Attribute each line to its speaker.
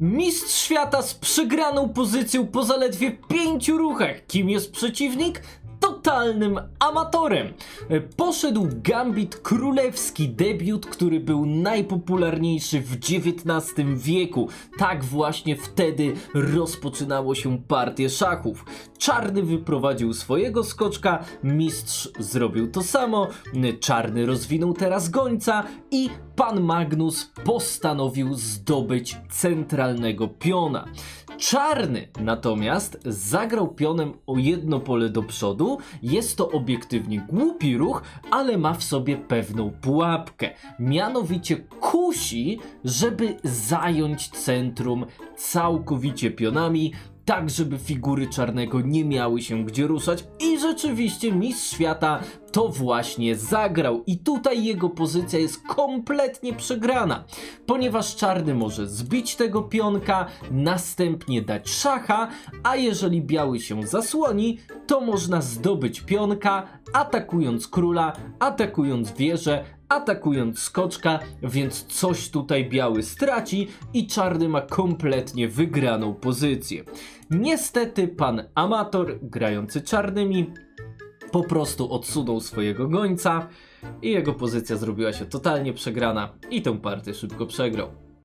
Speaker 1: Mistrz świata z przegraną pozycją po zaledwie pięciu ruchach. Kim jest przeciwnik? Totalnym amatorem. Poszedł Gambit Królewski, debiut, który był najpopularniejszy w XIX wieku. Tak właśnie wtedy rozpoczynało się partię szachów. Czarny wyprowadził swojego skoczka, mistrz zrobił to samo, czarny rozwinął teraz gońca i pan Magnus postanowił zdobyć centralnego piona. Czarny natomiast zagrał pionem o jedno pole do przodu. Jest to obiektywnie głupi ruch, ale ma w sobie pewną pułapkę. Mianowicie kusi, żeby zająć centrum całkowicie pionami, tak żeby figury czarnego nie miały się gdzie ruszać. I rzeczywiście mistrz świata to właśnie zagrał. I tutaj jego pozycja jest kompletnie przegrana, ponieważ czarny może zbić tego pionka, następnie dać szacha, a jeżeli biały się zasłoni, to można zdobyć pionka, atakując króla, atakując wieżę, atakując skoczka, więc coś tutaj biały straci i czarny ma kompletnie wygraną pozycję. Niestety pan amator grający czarnymi po prostu odsunął swojego gońca i jego pozycja zrobiła się totalnie przegrana i tę partię szybko przegrał.